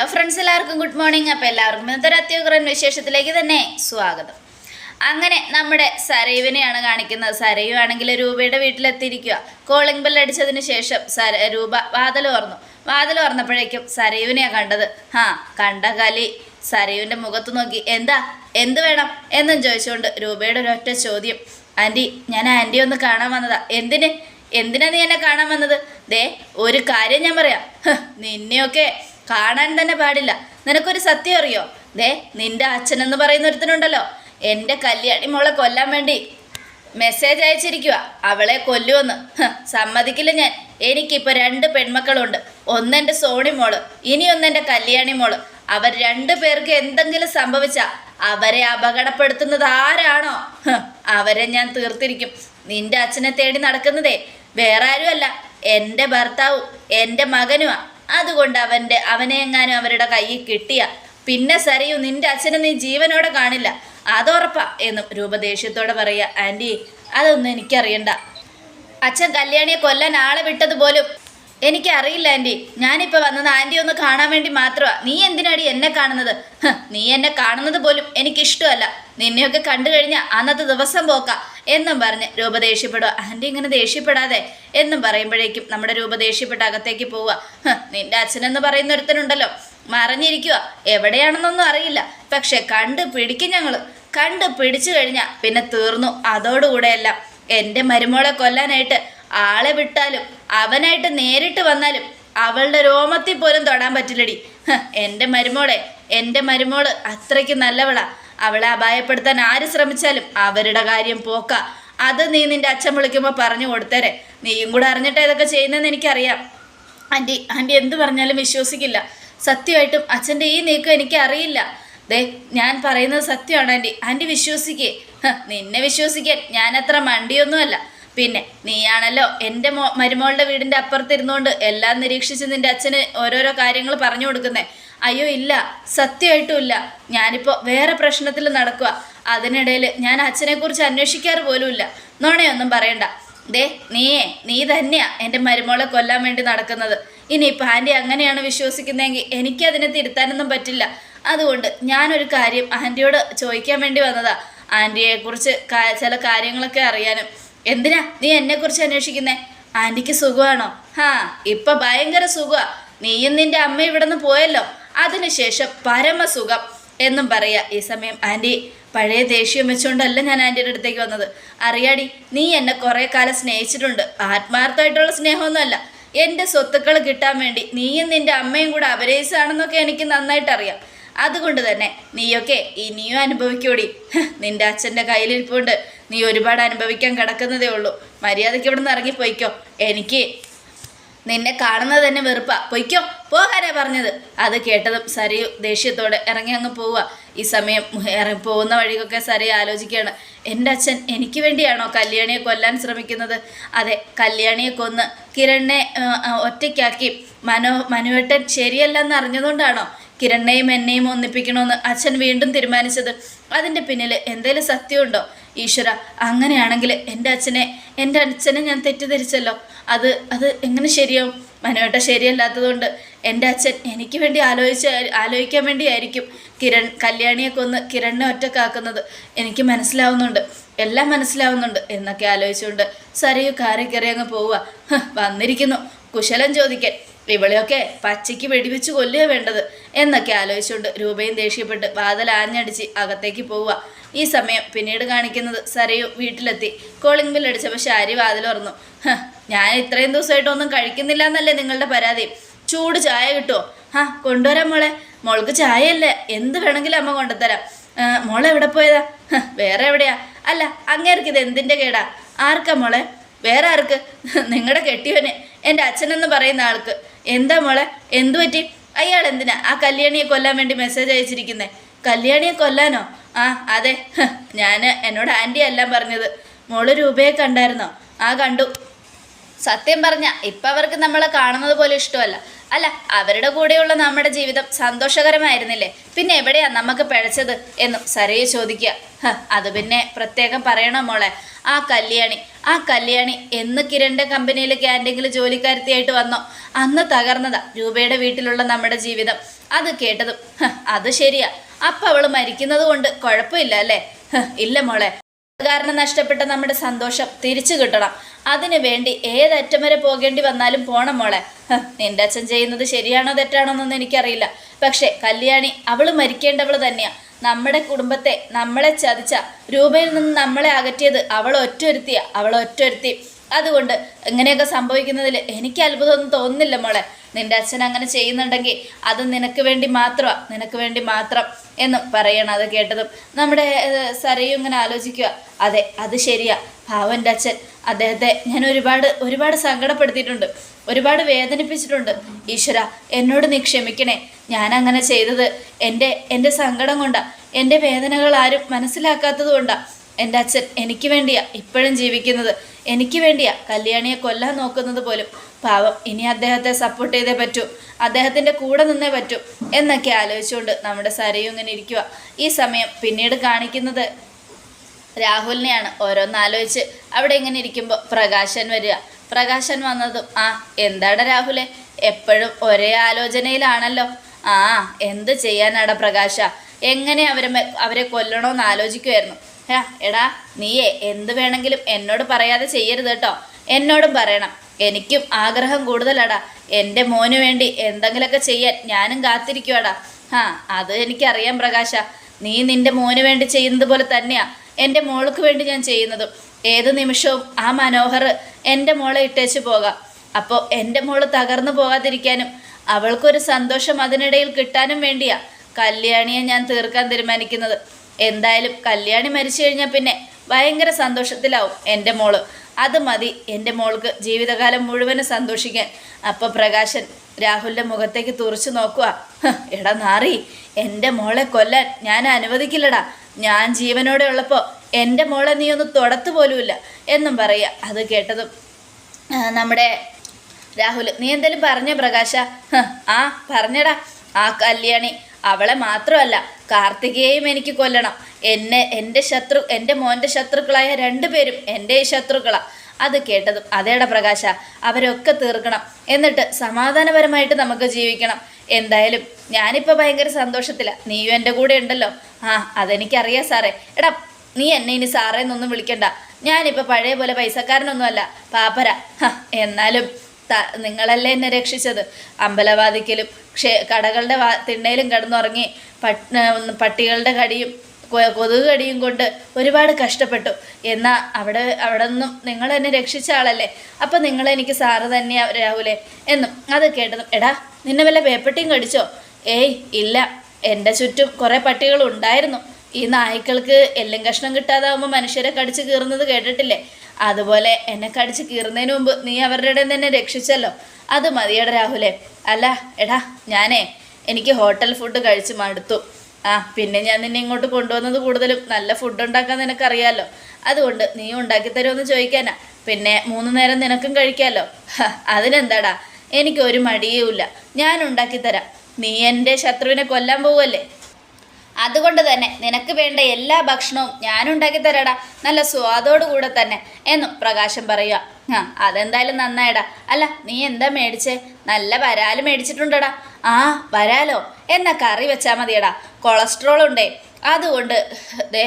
Hello friends എല്ലാവർക്കും good morning അപ്പോൾ എല്ലാവർക്കും ഇന്നത്തെ ഒരു അത്യുഗ്രൻ വിശേഷത്തിലേക്ക് തന്നെ സ്വാഗതം. അങ്ങനെ നമ്മുടെ സരയുവിനെയാണ് കാണിക്കുന്നത്. സരയു ആണെങ്കിൽ രൂപയുടെ വീട്ടിലെത്തിയിരിക്കുക. കോളിംഗ് ബെൽ അടിച്ചതിന് ശേഷം സര രൂപ വാതിൽ ഓർന്നു വാതിൽ ഓർന്നപ്പോഴേക്കും സരയുവിനെയാണ് കണ്ടത്. ആ കണ്ട കലി സരയുവിന്റെ മുഖത്ത് നോക്കി. എന്താ? എന്ത് വേണം? എന്നും ചോദിച്ചുകൊണ്ട് രൂപയുടെ ഒരൊറ്റ ചോദ്യം. ആന്റി ഞാൻ ആന്റി ഒന്ന് കാണാൻ വന്നതാ. എന്തിന്? എന്തിനാ നീ എന്നെ കാണാൻ വന്നത്? ദേ ഒരു കാര്യം ഞാൻ പറയാം. നിന്നെയൊക്കെ കാണാൻ തന്നെ പാടില്ല. നിനക്കൊരു സത്യം അറിയോ? ദേ നിന്റെ അച്ഛൻ എന്ന് പറയുന്ന ഒരുത്തനുണ്ടല്ലോ. എന്റെ കല്യാണി മോളെ കൊല്ലാൻ വേണ്ടി മെസ്സേജ് അയച്ചിരിക്കുക അവളെ കൊല്ലുമെന്ന് സമ്മതിക്കില്ല ഞാൻ. എനിക്കിപ്പോൾ രണ്ട് പെൺമക്കളുണ്ട്. ഒന്നെന്റെ സോണി മോൾ ഇനി ഒന്നെന്റെ കല്യാണി മോൾ. അവർ രണ്ടു പേർക്ക് എന്തെങ്കിലും സംഭവിച്ച അവരെ അപകടപ്പെടുത്തുന്നത് ആരാണോ? അവരെ ഞാൻ തീർത്തിരിക്കും. നിന്റെ അച്ഛനെ തേടി നടക്കുന്നതേ വേറെ ആരുമല്ല എന്റെ ഭർത്താവും എന്റെ മകനുമാ. അതുകൊണ്ട് അവന്റെ അവനെ എങ്ങാനും അവരുടെ കയ്യിൽ കിട്ടിയ. പിന്നെ സരയു നിന്റെ അച്ഛനെ നീ ജീവനോടെ കാണില്ല. അതുറപ്പാ എന്നും രൂപദേഷ്യത്തോടെ പറയുക. ആന്റി അതൊന്നും എനിക്കറിയണ്ട. അച്ഛൻ കല്യാണിയെ കൊല്ലാൻ ആളെ വിട്ടതുപോലും എനിക്കറിയില്ല ആന്റി ഞാനിപ്പോൾ വന്നത് ആന്റി ഒന്ന് കാണാൻ വേണ്ടി മാത്രമാണ് നീ എന്തിനാടി എന്നെ കാണുന്നത്? നീ എന്നെ കാണുന്നത് പോലും എനിക്കിഷ്ടമല്ല. നിന്നെയൊക്കെ കണ്ടു കഴിഞ്ഞാൽ അന്നത്തെ ദിവസം പോക്കാം. എന്നും പറഞ്ഞ് രൂപ ദേഷ്യപ്പെടുക ആന്റി ഇങ്ങനെ ദേഷ്യപ്പെടാതെ? എന്നും പറയുമ്പോഴേക്കും നമ്മുടെ രൂപ ദേഷ്യപ്പെട്ട് അകത്തേക്ക് പോവുക. നിന്റെ അച്ഛനെന്ന് പറയുന്ന ഒരുത്തനുണ്ടല്ലോ മറിഞ്ഞിരിക്കുക. എവിടെയാണെന്നൊന്നും അറിയില്ല. പക്ഷെ കണ്ട് പിടിക്കും ഞങ്ങൾ കണ്ട് പിടിച്ചു കഴിഞ്ഞാൽ പിന്നെ തീർന്നു. അതോടുകൂടെയെല്ലാം എന്റെ മരുമോളെ കൊല്ലാനായിട്ട് ആളെ വിട്ടാലും അവനായിട്ട് നേരിട്ട് വന്നാലും അവളുടെ രോമത്തിൽ പോലും തൊടാൻ പറ്റില്ലടി. എന്റെ മരുമോളെ എന്റെ മരുമോൾ അത്രയ്ക്ക് നല്ലവളാ. അവളെ അപായപ്പെടുത്താൻ ആര് ശ്രമിച്ചാലും അവരുടെ കാര്യം പോക്ക. അത് നീ നിന്റെ അച്ഛൻ വിളിക്കുമ്പോൾ പറഞ്ഞു കൊടുത്തേരെ. നീയും കൂടെ അറിഞ്ഞിട്ട് ഇതൊക്കെ ചെയ്യുന്നതെന്ന് എനിക്കറിയാം. ആന്റി ആന്റി എന്ത് പറഞ്ഞാലും വിശ്വസിക്കില്ല. സത്യമായിട്ടും അച്ഛന്റെ ഈ നീക്കം എനിക്കറിയില്ല ദേ ഞാൻ പറയുന്നത് സത്യമാണ് ആന്റി ആന്റി വിശ്വസിക്കേ. നിന്നെ വിശ്വസിക്കാൻ ഞാൻ അത്ര മണ്ടിയൊന്നുമല്ല. പിന്നെ നീയാണല്ലോ എന്റെ മോ മരുമോളുടെ വീടിന്റെ അപ്പുറത്തിരുന്നുകൊണ്ട് എല്ലാം നിരീക്ഷിച്ച് നിന്റെ അച്ഛന് ഓരോരോ കാര്യങ്ങൾ പറഞ്ഞു കൊടുക്കുന്നേ. അയ്യോ ഇല്ല. സത്യമായിട്ടും ഇല്ല. ഞാനിപ്പോൾ വേറെ പ്രശ്നത്തിൽ നടക്കുക അതിനിടയിൽ ഞാൻ അച്ഛനെക്കുറിച്ച് അന്വേഷിക്കാറ് പോലുമില്ല നോണയൊന്നും പറയണ്ട. ദേ നീയേ നീ തന്നെയാ എന്റെ മരുമോളെ കൊല്ലാൻ വേണ്ടി നടക്കുന്നത്. ഇനി ഇപ്പം ആന്റി അങ്ങനെയാണ് വിശ്വസിക്കുന്നതെങ്കിൽ എനിക്കതിനെ തിരുത്താനൊന്നും പറ്റില്ല. അതുകൊണ്ട് ഞാനൊരു കാര്യം ആന്റിയോട് ചോദിക്കാൻ വേണ്ടി വന്നതാ. ആന്റിയെക്കുറിച്ച് ചില കാര്യങ്ങളൊക്കെ അറിയാനും. എന്തിനാ നീ എന്നെക്കുറിച്ച് അന്വേഷിക്കുന്നേ? ആന്റിക്ക് സുഖമാണോ? ഹാ ഇപ്പം ഭയങ്കര സുഖമാണ് നീയും നിന്റെ അമ്മ ഇവിടെ നിന്ന് പോയല്ലോ. അതിനുശേഷം പരമസുഖം എന്നും പറയുക. ഈ സമയം ആന്റി പഴയ ദേഷ്യം വെച്ചുകൊണ്ടല്ല ഞാൻ ആന്റിയുടെ അടുത്തേക്ക് വന്നത്. അറിയാടി നീ എന്നെ കുറേ കാലം സ്നേഹിച്ചിട്ടുണ്ട്. ആത്മാർത്ഥമായിട്ടുള്ള സ്നേഹമൊന്നുമല്ല. എന്റെ സ്വത്തുക്കൾ കിട്ടാൻ വേണ്ടി നീയും നിന്റെ അമ്മയും കൂടെ അപരയിച്ചാണെന്നൊക്കെ എനിക്ക് നന്നായിട്ട് അറിയാം അതുകൊണ്ട് തന്നെ നീയൊക്കെ ഇനിയും അനുഭവിക്കൂടി. നിന്റെ അച്ഛന്റെ കയ്യിലിരിപ്പുണ്ട്. നീ ഒരുപാട് അനുഭവിക്കാൻ കിടക്കുന്നതേ ഉള്ളൂ. മര്യാദയ്ക്ക് ഇവിടെ നിന്ന് ഇറങ്ങിപ്പോയിക്കോ. എനിക്ക് നിന്നെ കാണുന്നത് തന്നെ വെറുപ്പാ. പൊയ്ക്കോ. പോകാനാ പറഞ്ഞത്. അത് കേട്ടതും സരയു ദേഷ്യത്തോടെ ഇറങ്ങി അങ്ങ് പോവുക ഈ സമയം ഇറങ്ങി പോകുന്ന വഴിക്കൊക്കെ സരയു ആലോചിക്കുകയാണ്. എന്റെ അച്ഛൻ എനിക്ക് വേണ്ടിയാണോ കല്യാണിയെ കൊല്ലാൻ ശ്രമിക്കുന്നത്? അതെ കല്യാണിയെ കൊന്ന് കിരണിനെ ഒറ്റയ്ക്കാക്കി. മനോ മനുവേട്ടൻ ശരിയല്ലെന്ന് അറിഞ്ഞതുകൊണ്ടാണോ? കിരണിനെയും എന്നെയും ഒന്നിപ്പിക്കണമെന്ന് അച്ഛൻ വീണ്ടും തീരുമാനിച്ചത്. അതിന്റെ പിന്നിൽ എന്തേലും സത്യമുണ്ടോ? ഈശ്വര അങ്ങനെയാണെങ്കിൽ എന്റെ അച്ഛനെ എന്റെ അച്ഛനെ ഞാൻ തെറ്റിദ്ധരിച്ചല്ലോ. അത് അത് എങ്ങനെ ശരിയാവും? മനുവേട്ട ശരിയല്ലാത്തതുകൊണ്ട് എന്റെ അച്ഛൻ എനിക്ക് വേണ്ടി ആലോചിച്ച് ആലോചിക്കാൻ വേണ്ടിയായിരിക്കും കിരൺ കല്യാണിയെ കൊന്ന് കിരണിനെ ഒറ്റക്കാക്കുന്നത്. എനിക്ക് മനസ്സിലാവുന്നുണ്ട്. എല്ലാം മനസ്സിലാവുന്നുണ്ട് എന്നൊക്കെ ആലോചിച്ചുകൊണ്ട് സരയു കാറി കയറി അങ്ങ് പോവുക. വന്നിരിക്കുന്നു. കുശലം ചോദിക്കാൻ. ഇവളെയൊക്കെ പച്ചയ്ക്ക് വെടിവെച്ച് കൊല്ലുക വേണ്ടത്. എന്നൊക്കെ ആലോചിച്ചുകൊണ്ട് രൂപയും ദേഷ്യപ്പെട്ട് വാതിൽ ആഞ്ഞടിച്ച് അകത്തേക്ക് പോവുക. ഈ സമയം പിന്നീട് കാണിക്കുന്നത് സരയു വീട്ടിലെത്തി. കോളിംഗ് ബിൽ അടിച്ചപ്പോൾ ശാരി വാതിൽ ഞാൻ ഇത്രയും ദിവസമായിട്ടൊന്നും കഴിക്കുന്നില്ല എന്നല്ലേ നിങ്ങളുടെ പരാതി. ചൂട് ചായ കിട്ടുമോ ആ കൊണ്ടുവരാം മോളെ. മോൾക്ക് ചായയല്ലേ. എന്ത് വേണമെങ്കിലും അമ്മ കൊണ്ടുത്തരാം. "ആ, മോളെ എവിടെ പോയതാ? വേറെ എവിടെയാ? അല്ല അങ്ങേർക്ക് ഇത് എന്തിന്റെ കേടാ? ആർക്കാ മോളെ? വേറെ ആർക്ക്? നിങ്ങളുടെ കെട്ടിയവന്. എന്റെ അച്ഛനെന്ന് പറയുന്ന ആൾക്ക്. എന്താ മോളെ? എന്തു പറ്റി? അയാൾ എന്തിനാ? ആ കല്യാണിയെ കൊല്ലാൻ വേണ്ടി മെസ്സേജ് അയച്ചിരിക്കുന്നേ. കല്യാണിയെ കൊല്ലാനോ? ആ അതെ. ഞാൻ എന്നോട് ആന്റി എല്ലാം പറഞ്ഞത്. മോൾ രൂപയെ കണ്ടായിരുന്നോ? ആ കണ്ടു. സത്യം പറഞ്ഞ ഇപ്പം അവർക്ക് നമ്മളെ കാണുന്നത് പോലെ ഇഷ്ടമല്ല. അല്ല അവരുടെ കൂടെയുള്ള നമ്മുടെ ജീവിതം സന്തോഷകരമായിരുന്നില്ലേ? പിന്നെ എവിടെയാ നമുക്ക് പിഴച്ചത് എന്നും സരയെ ചോദിക്കുക. "ഹ, അത് പിന്നെ പ്രത്യേകം പറയണം മോളെ. ആ കല്യാണി ആ കല്യാണി എന്ന് കിരണിന്റെ കമ്പനിയിൽ ക്യാന്റീനിൽ ജോലിക്കാരത്തിയായിട്ട് വന്നോ? അന്ന് തകർന്നതാ രൂപയുടെ വീട്ടിലുള്ള നമ്മുടെ ജീവിതം. അത് കേട്ടതും അത് ശരിയാ. അപ്പം അവൾ മരിക്കുന്നത് കൊണ്ട് കുഴപ്പമില്ല അല്ലേ? ഇല്ല മോളെ. കാരണം നഷ്ടപ്പെട്ട നമ്മുടെ സന്തോഷം തിരിച്ചു കിട്ടണം. അതിനു വേണ്ടി ഏതറ്റം വരെ പോകേണ്ടി വന്നാലും പോണം മോളെ. നിന്റെ അച്ഛൻ ചെയ്യുന്നത് ശരിയാണോ തെറ്റാണോ എന്നൊന്നും എനിക്കറിയില്ല. പക്ഷേ കല്യാണി അവൾ മരിക്കേണ്ടവൾ തന്നെയാ. നമ്മുടെ കുടുംബത്തെ നമ്മളെ ചതിച്ച രൂപയിൽ നിന്ന് നമ്മളെ അകറ്റിയത് അവൾ ഒറ്റൊരുത്തിയ. അവൾ ഒറ്റൊരുത്തി. അതുകൊണ്ട് ഇങ്ങനെയൊക്കെ സംഭവിക്കുന്നതിൽ എനിക്ക് അത്ഭുതമൊന്നും തോന്നുന്നില്ല മോളെ. നിന്റെ അച്ഛൻ അങ്ങനെ ചെയ്യുന്നുണ്ടെങ്കിൽ അത് നിനക്ക് വേണ്ടി മാത്രമാണ് നിനക്ക് വേണ്ടി മാത്രം. എന്നും പറയണം. അത് കേട്ടതും നമ്മുടെ സരയും ഇങ്ങനെ ആലോചിക്കുക. അതെ അത് ശരിയാ. ഭാവന്റെ അച്ഛൻ അദ്ദേഹത്തെ ഞാൻ ഒരുപാട് ഒരുപാട് സങ്കടപ്പെടുത്തിയിട്ടുണ്ട്. ഒരുപാട് വേദനിപ്പിച്ചിട്ടുണ്ട്. ഈശ്വര എന്നോട് നീ ക്ഷമിക്കണേ. ഞാൻ അങ്ങനെ ചെയ്തത് എന്റെ എന്റെ സങ്കടം കൊണ്ടാണ് എന്റെ വേദനകൾ ആരും മനസ്സിലാക്കാത്തത് കൊണ്ടാ. എന്റെ അച്ഛൻ എനിക്ക് വേണ്ടിയാ ഇപ്പോഴും ജീവിക്കുന്നത്. എനിക്ക് വേണ്ടിയാ കല്യാണിയെ കൊല്ലാൻ നോക്കുന്നത് പോലും. പാവം ഇനി അദ്ദേഹത്തെ സപ്പോർട്ട് ചെയ്തേ പറ്റൂ. അദ്ദേഹത്തിന്റെ കൂടെ നിന്നേ പറ്റൂ എന്നൊക്കെ ആലോചിച്ചുകൊണ്ട് നമ്മുടെ സരയും ഇങ്ങനെ ഇരിക്കുക ഈ സമയം പിന്നീട് കാണിക്കുന്നത് രാഹുലിനെയാണ്. ഓരോന്നാലോചിച്ച് അവിടെ ഇങ്ങനെ ഇരിക്കുമ്പോൾ പ്രകാശൻ വരിക. പ്രകാശൻ വന്നതും ആ എന്താടാ രാഹുലെ? എപ്പോഴും ഒരേ ആലോചനയിലാണല്ലോ. ആ എന്ത് ചെയ്യാനാടാ പ്രകാശ? എങ്ങനെ അവരെ അവരെ കൊല്ലണമെന്ന് ആലോചിക്കുമായിരുന്നു എടാ നീയേ എന്ത് വേണമെങ്കിലും എന്നോട് പറയാതെ ചെയ്യരുത് കേട്ടോ. എന്നോടും പറയണം. എനിക്കും ആഗ്രഹം കൂടുതലാടാ. എന്റെ മോന് വേണ്ടി എന്തെങ്കിലുമൊക്കെ ചെയ്യാൻ ഞാനും കാത്തിരിക്കുവാടാ. ഹാ അത് എനിക്കറിയാം പ്രകാശ. നീ നിന്റെ മോന് വേണ്ടി ചെയ്യുന്നത് പോലെ തന്നെയാ എന്റെ മോൾക്ക് വേണ്ടി ഞാൻ ചെയ്യുന്നതും. ഏത് നിമിഷവും ആ മനോഹർ എന്റെ മോളെ ഇട്ടേച്ച് പോകാം. അപ്പോൾ എന്റെ മോൾ തകർന്നു പോകാതിരിക്കാനും അവൾക്കൊരു സന്തോഷം അതിനിടയിൽ കിട്ടാനും വേണ്ടിയാ. കല്യാണിയെ ഞാൻ തീർക്കാൻ തീരുമാനിക്കുന്നത്. എന്തായാലും കല്യാണി മരിച്ചു കഴിഞ്ഞാൽ പിന്നെ ഭയങ്കര സന്തോഷത്തിലാവും എന്റെ മോൾ. അത് മതി എന്റെ മോൾക്ക് ജീവിതകാലം മുഴുവനും സന്തോഷിക്കാൻ. അപ്പോൾ പ്രകാശൻ രാഹുലിന്റെ മുഖത്തേക്ക് തുറച്ചു നോക്കുക "ഹ്, എടാ നാറി എന്റെ മോളെ കൊല്ലാൻ ഞാൻ അനുവദിക്കില്ലടാ. ഞാൻ ജീവനോടെ ഉള്ളപ്പോൾ എന്റെ മോളെ നീ ഒന്ന് തൊടത്തു പോലുമില്ല എന്നും പറയുക. അത് കേട്ടതും നമ്മുടെ രാഹുൽ നീ എന്തേലും പറഞ്ഞോ പ്രകാശ? ആ പറഞ്ഞടാ. ആ കല്യാണി അവളെ മാത്രമല്ല കാർത്തികയെയും എനിക്ക് കൊല്ലണം. എന്നെ എന്റെ ശത്രു എന്റെ മോന്റെ ശത്രുക്കളായ രണ്ടുപേരും എന്റെ ശത്രുക്കളാ. അത് കേട്ടതും അതേടെ പ്രകാശ അവരൊക്കെ തീർക്കണം. എന്നിട്ട് സമാധാനപരമായിട്ട് നമുക്ക് ജീവിക്കണം. എന്തായാലും ഞാനിപ്പോൾ ഭയങ്കര സന്തോഷത്തിലാണ് നീയും എന്റെ കൂടെ ഉണ്ടല്ലോ. ആ അതെനിക്കറിയാം സാറേ. എടാ നീ എന്നെ ഇനി സാറേ എന്നൊന്നും വിളിക്കണ്ട. ഞാനിപ്പോൾ പഴയ പോലെ പൈസക്കാരനൊന്നുമല്ല. പാപ്പര. എന്നാലും നിങ്ങളല്ലേ എന്നെ രക്ഷിച്ചത്? അമ്പലവാതിക്കലും ക്ഷേ കടകളുടെ വാ തിണ്ണയിലും കിടന്നുറങ്ങി പട്ട് പട്ടികളുടെ കടിയും കൊതുക് കടിയും കൊണ്ട് ഒരുപാട് കഷ്ടപ്പെട്ടു. എന്നാൽ അവിടെ അവിടെ നിന്നും നിങ്ങൾ എന്നെ രക്ഷിച്ച ആളല്ലേ? അപ്പം നിങ്ങളെനിക്ക് സാറ് തന്നെയാണ് രാഹുലേ എന്നും. അത് കേട്ടതും എടാ നിന്നെ വല്ല പേപ്പട്ടിയും കടിച്ചോ? ഏയ് ഇല്ല. എന്റെ ചുറ്റും കുറേ പട്ടികൾ ഉണ്ടായിരുന്നു. ഈ നായ്ക്കൾക്ക് എല്ലും കഷ്ണം കിട്ടാതാവുമ്പോൾ മനുഷ്യരെ കടിച്ച് കീറുന്നത് കേട്ടിട്ടില്ലേ? അതുപോലെ എന്നെ കടിച്ച് കീറുന്നതിന് മുമ്പ് നീ അവരുടെ ഇടയിൽ എന്നെ രക്ഷിച്ചല്ലോ. അത് മതിയട രാഹുലേ. അല്ല എടാ ഞാനേ എനിക്ക് ഹോട്ടൽ ഫുഡ് കഴിച്ച് മടുത്തു. ആ പിന്നെ ഞാൻ നിന്നെ ഇങ്ങോട്ട് കൊണ്ടുവന്നത് കൂടുതലും നല്ല ഫുഡ് ഉണ്ടാക്കാൻ നിനക്കറിയാലോ. അതുകൊണ്ട് നീ ഉണ്ടാക്കി തരുമെന്ന് ചോദിക്കാനാ. പിന്നെ മൂന്ന് നേരം നിനക്കും കഴിക്കാമല്ലോ അതിനെന്താടാ? എനിക്ക് ഒരു മടിയുമില്ല. ഞാൻ ഉണ്ടാക്കി തരാം. നീ എന്റെ ശത്രുവിനെ കൊല്ലാൻ പോവല്ലേ? അതുകൊണ്ട് തന്നെ നിനക്ക് വേണ്ട എല്ലാ ഭക്ഷണവും ഞാനുണ്ടാക്കി തരാടാ. നല്ല സ്വാദോടു കൂടെ തന്നെ എന്നും പ്രകാശം പറയുക. ആ അതെന്തായാലും നന്നായിടാ. അല്ല നീ എന്താ മേടിച്ചേ? നല്ല വരാൽ മേടിച്ചിട്ടുണ്ടടാ. ആ വരാലോ? എന്നാ കറി വെച്ചാൽ മതിയടാ. കൊളസ്ട്രോൾ ഉണ്ടേ. അതുകൊണ്ട് ദേ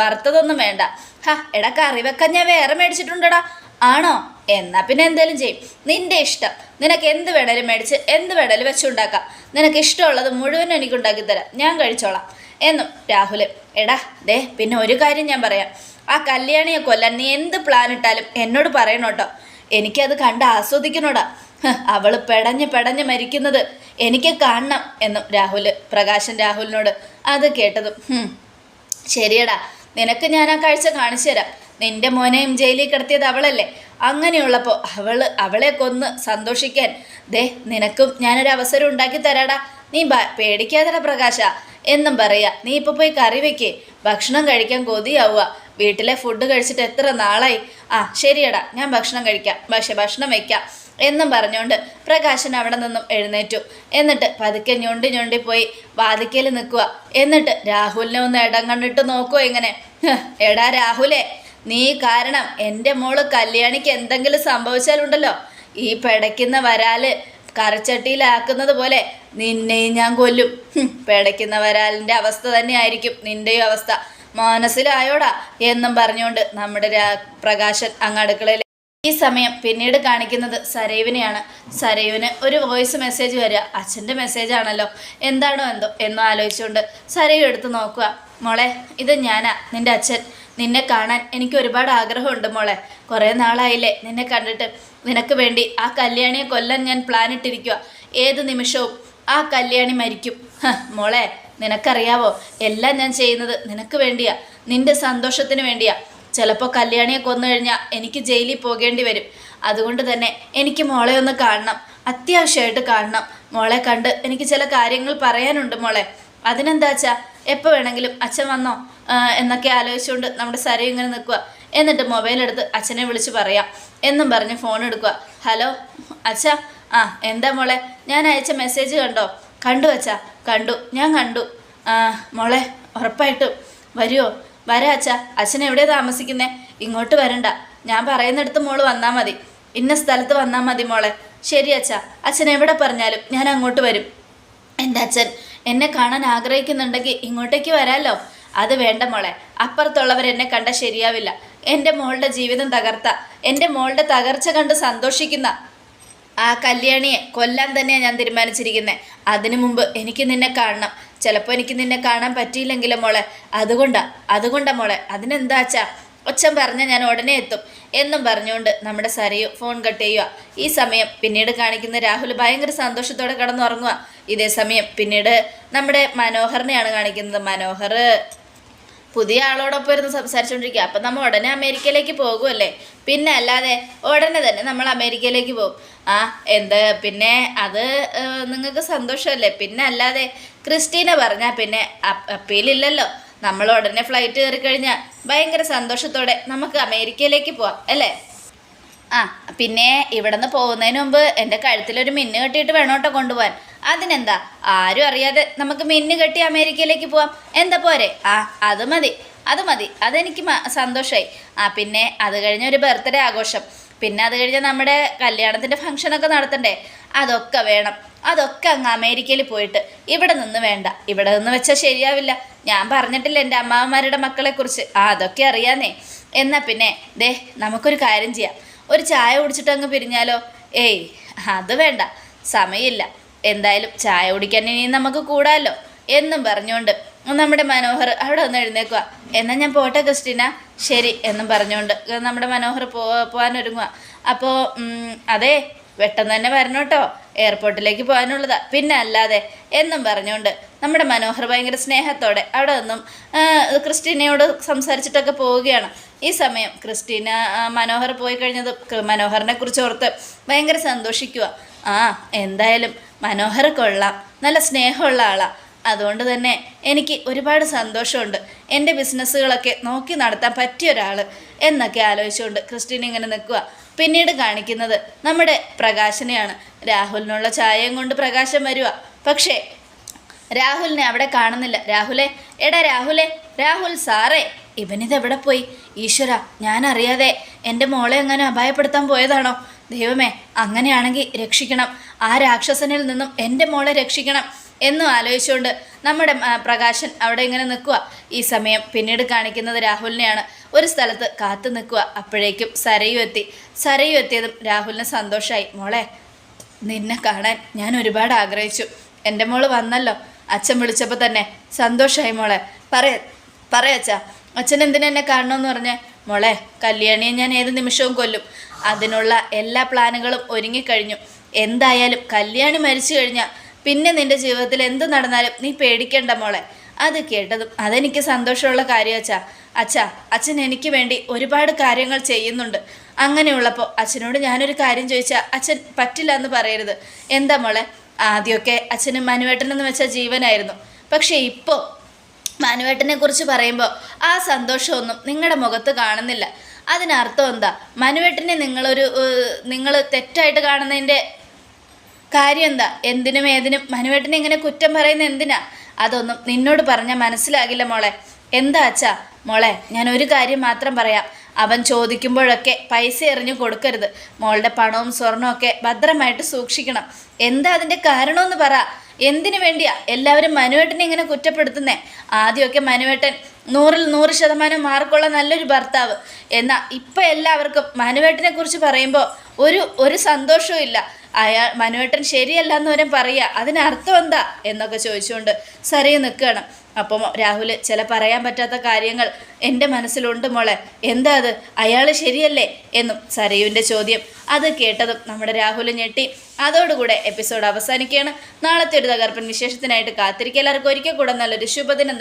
വറുത്തതൊന്നും വേണ്ട. ഹാ എടാ കറി വെക്കാൻ ഞാൻ വേറെ മേടിച്ചിട്ടുണ്ടടാ. ആണോ? എന്നാ പിന്നെ എന്തേലും ചെയ്യും. നിന്റെ ഇഷ്ടം. നിനക്ക് എന്ത് വേണേലും മേടിച്ച് എന്ത് വേണേലും വെച്ചുണ്ടാക്കാം. നിനക്ക് ഇഷ്ടമുള്ളത് മുഴുവനും എനിക്ക് ഉണ്ടാക്കി തരാം. ഞാൻ കഴിച്ചോളാം. എന്നും രാഹുൽ എടാ ദേ പിന്നെ ഒരു കാര്യം ഞാൻ പറയാം. ആ കല്യാണിയെ കൊല്ലാൻ നീ എന്ത് പ്ലാൻ ഇട്ടാലും എന്നോട് പറയണം കേട്ടോ. എനിക്കത് കണ്ട് ആസ്വദിക്കണോടാ. അവൾ പെടഞ്ഞ് പെടഞ്ഞ് മരിക്കുന്നത് എനിക്ക് കാണണം എന്നും രാഹുൽ പ്രകാശൻ രാഹുലിനോട് അത് കേട്ടതും. "ഹും, ശരിയടാ നിനക്ക് ഞാൻ ആ കാഴ്ച കാണിച്ചു തരാം. നിന്റെ മോനെയും ജയിലിൽ കിടത്തിയത് അവളല്ലേ? അങ്ങനെയുള്ളപ്പോൾ അവൾ അവളെ കൊന്ന് സന്തോഷിക്കാൻ ദേ നിനക്കും ഞാനൊരു അവസരം ഉണ്ടാക്കി തരാടാ. നീ പേടിക്കാതെടാ പ്രകാശ. എന്നും പറയാ നീ ഇപ്പൊ പോയി കറി വെക്കേ. ഭക്ഷണം കഴിക്കാൻ കൊതിയാവുക. വീട്ടിലെ ഫുഡ് കഴിച്ചിട്ട് എത്ര നാളായി? ആ ശരിയടാ ഞാൻ ഭക്ഷണം കഴിക്കാം. പക്ഷെ ഭക്ഷണം വെക്കാം. എന്നും പറഞ്ഞുകൊണ്ട് പ്രകാശൻ അവിടെ നിന്നും എഴുന്നേറ്റു. എന്നിട്ട് പതുക്കെ ഞൊണ്ടി ഞൊണ്ടി പോയി വാതിക്കൽ നിൽക്കുക. എന്നിട്ട് രാഹുലിനെ ഒന്ന് ഇടം കണ്ടിട്ട് നോക്കുക ഇങ്ങനെ? എടാ രാഹുലേ നീ കാരണം എന്റെ മോൾ കല്യാണിക്ക് എന്തെങ്കിലും സംഭവിച്ചാലുണ്ടല്ലോ. ഈ പിടയ്ക്കുന്ന വരാൽ കറച്ചട്ടിയിലാക്കുന്നത് പോലെ നിന്നെയും ഞാൻ കൊല്ലും. പെടയ്ക്കുന്ന വരാലിന്റെ അവസ്ഥ തന്നെയായിരിക്കും നിന്റെയും അവസ്ഥ. മനസ്സിലായോടാ എന്നും പറഞ്ഞുകൊണ്ട് നമ്മുടെ പ്രകാശൻ അങ്ങ് അടുക്കളയിൽ ഈ സമയം പിന്നീട് കാണിക്കുന്നത് സരയുവിനെയാണ്. സരയുവിന് ഒരു വോയിസ് മെസ്സേജ് വരിക. അച്ഛന്റെ മെസ്സേജ് ആണല്ലോ. എന്താണോ എന്തോ എന്നോ ആലോചിച്ചുകൊണ്ട് സരയു എടുത്ത് നോക്കുക. മോളെ ഇത് ഞാനാ നിന്റെ അച്ഛൻ. നിന്നെ കാണാൻ എനിക്ക് ഒരുപാട് ആഗ്രഹമുണ്ട് മോളെ. കുറേ നാളായില്ലേ നിന്നെ കണ്ടിട്ട്. നിനക്ക് വേണ്ടി ആ കല്യാണിയെ കൊല്ലാൻ ഞാൻ പ്ലാൻ ഇട്ടിരിക്കുക ഏത് നിമിഷവും ആ കല്യാണി മരിക്കും. മോളെ നിനക്കറിയാവോ? എല്ലാം ഞാൻ ചെയ്യുന്നത് നിനക്ക് വേണ്ടിയാ. നിന്റെ സന്തോഷത്തിന് വേണ്ടിയാ. ചിലപ്പോൾ കല്യാണിയെ കൊന്നു കഴിഞ്ഞാൽ എനിക്ക് ജയിലിൽ പോകേണ്ടി വരും. അതുകൊണ്ട് തന്നെ എനിക്ക് മോളെ ഒന്ന് കാണണം. അത്യാവശ്യമായിട്ട് കാണണം. മോളെ കണ്ട് എനിക്ക് ചില കാര്യങ്ങൾ പറയാനുണ്ട് മോളെ. അതിനെന്താച്ചാ? എപ്പോൾ വേണമെങ്കിലും അച്ഛൻ വന്നോ? എന്നൊക്കെ ആലോചിച്ചുകൊണ്ട് നമ്മുടെ സരി ഇങ്ങനെ നിൽക്കുക എന്നിട്ട് മൊബൈൽ എടുത്ത് അച്ഛനെ വിളിച്ച് പറയാം. എന്നും പറഞ്ഞ് ഫോൺ എടുക്കുക ഹലോ അച്ഛ ആ എന്താ മോളെ? ഞാൻ അയച്ച മെസ്സേജ് കണ്ടോ? കണ്ടു അച്ഛാ കണ്ടു ഞാൻ കണ്ടു. മോളെ ഉറപ്പായിട്ടും. വരുമോ വരാ അച്ഛാ അച്ഛൻ എവിടെയാ താമസിക്കുന്നേ? ഇങ്ങോട്ട് വരണ്ട. ഞാൻ പറയുന്നിടത്ത് മോൾ വന്നാൽ മതി. ഇന്ന സ്ഥലത്ത് വന്നാൽ മതി മോളെ. ശരി അച്ഛാ അച്ഛൻ എവിടെ പറഞ്ഞാലും ഞാൻ അങ്ങോട്ട് വരും. എന്റെ അച്ഛൻ എന്നെ കാണാൻ ആഗ്രഹിക്കുന്നുണ്ടെങ്കിൽ ഇങ്ങോട്ടേക്ക് വരാമല്ലോ അത് വേണ്ട മോളെ അപ്പുറത്തുള്ളവർ എന്നെ കണ്ട ശരിയാവില്ല. എന്റെ മോളുടെ ജീവിതം തകർത്ത എന്റെ മോളുടെ തകർച്ച കണ്ട് സന്തോഷിക്കുന്ന ആ കല്യാണിയെ കൊല്ലാൻ തന്നെയാണ് ഞാൻ തീരുമാനിച്ചിരിക്കുന്നത് അതിനു മുമ്പ് എനിക്ക് നിന്നെ കാണണം. ചിലപ്പോൾ എനിക്ക് നിന്നെ കാണാൻ പറ്റിയില്ലെങ്കിലോ മോളെ? അതുകൊണ്ടാ അതുകൊണ്ടാ മോളെ അതിനെന്താച്ചാ ഒച്ചൻ പറഞ്ഞ ഞാൻ ഉടനെ എത്തും. എന്നും പറഞ്ഞുകൊണ്ട് നമ്മുടെ സരയു ഫോൺ കട്ട് ചെയ്യുക ഈ സമയം പിന്നീട് കാണിക്കുന്ന രാഹുൽ ഭയങ്കര സന്തോഷത്തോടെ കിടന്നുറങ്ങുക ഇതേ സമയം പിന്നീട് നമ്മുടെ മനോഹറിനെയാണ് കാണിക്കുന്നത്. മനോഹർ പുതിയ ആളോടൊപ്പം ഇരുന്ന് സംസാരിച്ചുകൊണ്ടിരിക്കുക അപ്പം നമ്മൾ ഉടനെ അമേരിക്കയിലേക്ക് പോകുമല്ലേ പിന്നെ അല്ലാതെ ഉടനെ തന്നെ നമ്മൾ അമേരിക്കയിലേക്ക് പോകും. ആ എന്ത് പിന്നെ അത് നിങ്ങൾക്ക് സന്തോഷമല്ലേ? പിന്നെ അല്ലാതെ ക്രിസ്റ്റീന പറഞ്ഞാൽ പിന്നെ അപ്പ- അപ്പീലില്ലല്ലോ. നമ്മൾ ഉടനെ ഫ്ലൈറ്റ് കയറി കഴിഞ്ഞാൽ ഭയങ്കര സന്തോഷത്തോടെ നമുക്ക് അമേരിക്കയിലേക്ക് പോവാം അല്ലേ? ആ പിന്നെ ഇവിടെ നിന്ന് പോകുന്നതിന് മുമ്പ് എന്റെ കഴുത്തിലൊരു മിന്ന് കെട്ടിയിട്ട് വേണം കൊണ്ടുപോകാൻ അതിനെന്താ? ആരും അറിയാതെ നമുക്ക് മിന്നു കെട്ടി അമേരിക്കയിലേക്ക് പോവാം. എന്താ പോരെ? ആ അത് മതി. അത് മതി. അതെനിക്ക് സന്തോഷമായി ആ പിന്നെ അത് കഴിഞ്ഞ ഒരു ബർത്ത്ഡേ ആഘോഷം. പിന്നെ അത് കഴിഞ്ഞ് നമ്മുടെ കല്യാണത്തിന്റെ ഫംഗ്ഷനൊക്കെ നടത്തണ്ടേ? അതൊക്കെ വേണം. അതൊക്കെ അങ്ങ് അമേരിക്കയിൽ പോയിട്ട്. ഇവിടെ നിന്ന് വേണ്ട. ഇവിടെ നിന്ന് വെച്ചാൽ ശരിയാവില്ല. ഞാൻ പറഞ്ഞിട്ടില്ല എന്റെ അമ്മാവന്മാരുടെ മക്കളെക്കുറിച്ച്. ആ അതൊക്കെ അറിയാന്നേ. എന്നാൽ പിന്നെ ദേ നമുക്കൊരു കാര്യം ചെയ്യാം. ഒരു ചായ കുടിച്ചിട്ട് അങ്ങ് പിരിഞ്ഞാലോ? ഏയ് അത് വേണ്ട. സമയമില്ല. എന്തായാലും ചായ കുടിക്കാൻ ഇനി നമുക്ക് കൂടാലോ എന്നും പറഞ്ഞുകൊണ്ട്. നമ്മുടെ മനോഹർ അവിടെ ഒന്ന് എഴുന്നേക്കുക എന്നാൽ ഞാൻ പോട്ടെ ക്രിസ്റ്റീന? ശരി എന്നും പറഞ്ഞുകൊണ്ട്. നമ്മുടെ മനോഹർ പോ പോകാനൊരുങ്ങുക അപ്പോൾ അതെ പെട്ടെന്ന് തന്നെ വരണം കേട്ടോ. എയർപോർട്ടിലേക്ക് പോകാനുള്ളതാ. പിന്നെ അല്ലാതെ എന്നും പറഞ്ഞുകൊണ്ട് നമ്മുടെ മനോഹർ ഭയങ്കര സ്നേഹത്തോടെ അവിടെ നിന്നും ആ, ക്രിസ്റ്റീനയോട് സംസാരിച്ചിട്ടൊക്കെ പോവുകയാണ്. ഈ സമയം ക്രിസ്റ്റീന മനോഹർ പോയി കഴിഞ്ഞത് മനോഹറിനെ കുറിച്ച് ഓർത്ത് ഭയങ്കര സന്തോഷിക്കുക ആ എന്തായാലും മനോഹർ കൊള്ളാം. നല്ല സ്നേഹമുള്ള ആളാ. അതുകൊണ്ട് തന്നെ എനിക്ക് ഒരുപാട് സന്തോഷമുണ്ട്. എന്റെ ബിസിനസ്സുകളൊക്കെ നോക്കി നടത്താൻ പറ്റിയ ഒരാൾ എന്നൊക്കെ ആലോചിച്ചുകൊണ്ട് ക്രിസ്റ്റീൻ ഇങ്ങനെ നിൽക്കുക പിന്നീട് കാണിക്കുന്നത് നമ്മുടെ പ്രകാശനെയാണ്. രാഹുലിനുള്ള ചായയും കൊണ്ട് പ്രകാശം വരിക പക്ഷേ രാഹുലിനെ അവിടെ കാണുന്നില്ല. രാഹുലെ എടാ രാഹുലെ രാഹുൽ സാറേ ഇവനിത് എവിടെ പോയി? ഈശ്വര ഞാനറിയാതെ എന്റെ മോളെ എങ്ങനെ അപായപ്പെടുത്താൻ പോയതാണോ? ദൈവമേ അങ്ങനെയാണെങ്കിൽ രക്ഷിക്കണം. ആ രാക്ഷസനിൽ നിന്നും എന്റെ മോളെ രക്ഷിക്കണം എന്നും ആലോചിച്ചുകൊണ്ട് നമ്മുടെ പ്രകാശൻ അവിടെ ഇങ്ങനെ നിൽക്കുക. ഈ സമയം പിന്നീട് കാണിക്കുന്നത് രാഹുലിനെയാണ്. ഒരു സ്ഥലത്ത് കാത്തു നിൽക്കുക. അപ്പോഴേക്കും സരയു എത്തി. സരയു എത്തിയതും രാഹുലിന് സന്തോഷമായി മോളെ നിന്നെ കാണാൻ ഞാൻ ഒരുപാട് ആഗ്രഹിച്ചു. എന്റെ മോൾ വന്നല്ലോ. അച്ഛൻ വിളിച്ചപ്പോൾ തന്നെ സന്തോഷമായി മോളെ. പറയ പറയച്ചാ അച്ഛൻ എന്തിനെന്നെ കാണണമെന്ന് പറഞ്ഞേ? മോളെ കല്യാണിയെ ഞാൻ ഏത് നിമിഷവും കൊല്ലും. അതിനുള്ള എല്ലാ പ്ലാനുകളും ഒരുങ്ങിക്കഴിഞ്ഞു. എന്തായാലും കല്യാണി മരിച്ചു കഴിഞ്ഞാൽ പിന്നെ നിന്റെ ജീവിതത്തിൽ എന്ത് നടന്നാലും നീ പേടിക്കണ്ട മോളെ. അത് കേട്ടതും അതെനിക്ക് സന്തോഷമുള്ള കാര്യം അച്ഛാ. അച്ഛാ അച്ഛൻ എനിക്ക് വേണ്ടി ഒരുപാട് കാര്യങ്ങൾ ചെയ്യുന്നുണ്ട്. അങ്ങനെയുള്ളപ്പോൾ അച്ഛനോട് ഞാനൊരു കാര്യം ചോദിച്ചാൽ അച്ഛൻ പറ്റില്ല എന്ന് പറയരുത്. എന്താ മോളെ? ആദ്യമൊക്കെ അച്ഛന് മനുവേട്ടനെന്ന് വെച്ചാൽ ജീവനായിരുന്നു. പക്ഷേ ഇപ്പോൾ മനുവേട്ടനെ കുറിച്ച് പറയുമ്പോൾ ആ സന്തോഷമൊന്നും നിങ്ങളുടെ മുഖത്ത് കാണുന്നില്ല. അതിനർത്ഥം എന്താ? മനുവേട്ടനെ നിങ്ങളൊരു നിങ്ങൾ തെറ്റായിട്ട് കാണുന്നതിന്റെ കാര്യം എന്താ? എന്തിനും ഏതിനും മനുവേട്ടനെ ഇങ്ങനെ കുറ്റം പറയുന്ന എന്തിനാ? അതൊന്നും നിന്നോട് പറഞ്ഞാൽ മനസ്സിലാകില്ല മോളെ. എന്താ അച്ഛാ? മോളെ ഞാൻ ഒരു കാര്യം മാത്രം പറയാം. അവൻ ചോദിക്കുമ്പോഴൊക്കെ പൈസ എറിഞ്ഞു കൊടുക്കരുത്. മോളുടെ പണവും സ്വർണവും ഒക്കെ ഭദ്രമായിട്ട് സൂക്ഷിക്കണം. എന്താ അതിന്റെ കാരണമെന്ന് പറ. എന്തിനു വേണ്ടിയാ എല്ലാവരും മനുവേട്ടനെ ഇങ്ങനെ കുറ്റപ്പെടുത്തുന്നേ? ആദ്യമൊക്കെ മനുവേട്ടൻ നൂറിൽ നൂറ് ശതമാനം മാർക്കുള്ള നല്ലൊരു ഭർത്താവ്. എന്നാൽ ഇപ്പം എല്ലാവർക്കും മനുവേട്ടനെ കുറിച്ച് പറയുമ്പോൾ ഒരു ഒരു സന്തോഷവും ഇല്ല. അയാൾ മനുവേട്ടൻ ശരിയല്ല എന്ന് വരെ പറയുക അതിനർത്ഥം എന്താ എന്നൊക്കെ ചോദിച്ചുകൊണ്ട് സറിയ നിൽക്കുകയാണ് അപ്പം രാഹുൽ ചില പറയാൻ പറ്റാത്ത കാര്യങ്ങൾ എന്റെ മനസ്സിലുണ്ട് മോളെ. എന്താ അത്? അയാൾ ശരിയല്ലേ എന്നും സരയുവിന്റെ ചോദ്യം. അത് കേട്ടതും നമ്മുടെ രാഹുൽ ഞെട്ടി. അതോടുകൂടെ എപ്പിസോഡ് അവസാനിക്കുകയാണ്. നാളത്തെ ഒരു തകർപ്പൻ വിശേഷത്തിനായിട്ട് കാത്തിരിക്കുക. എല്ലാവർക്കും ഒരിക്കൽ കൂടെ നല്ലൊരു ശുഭദിനം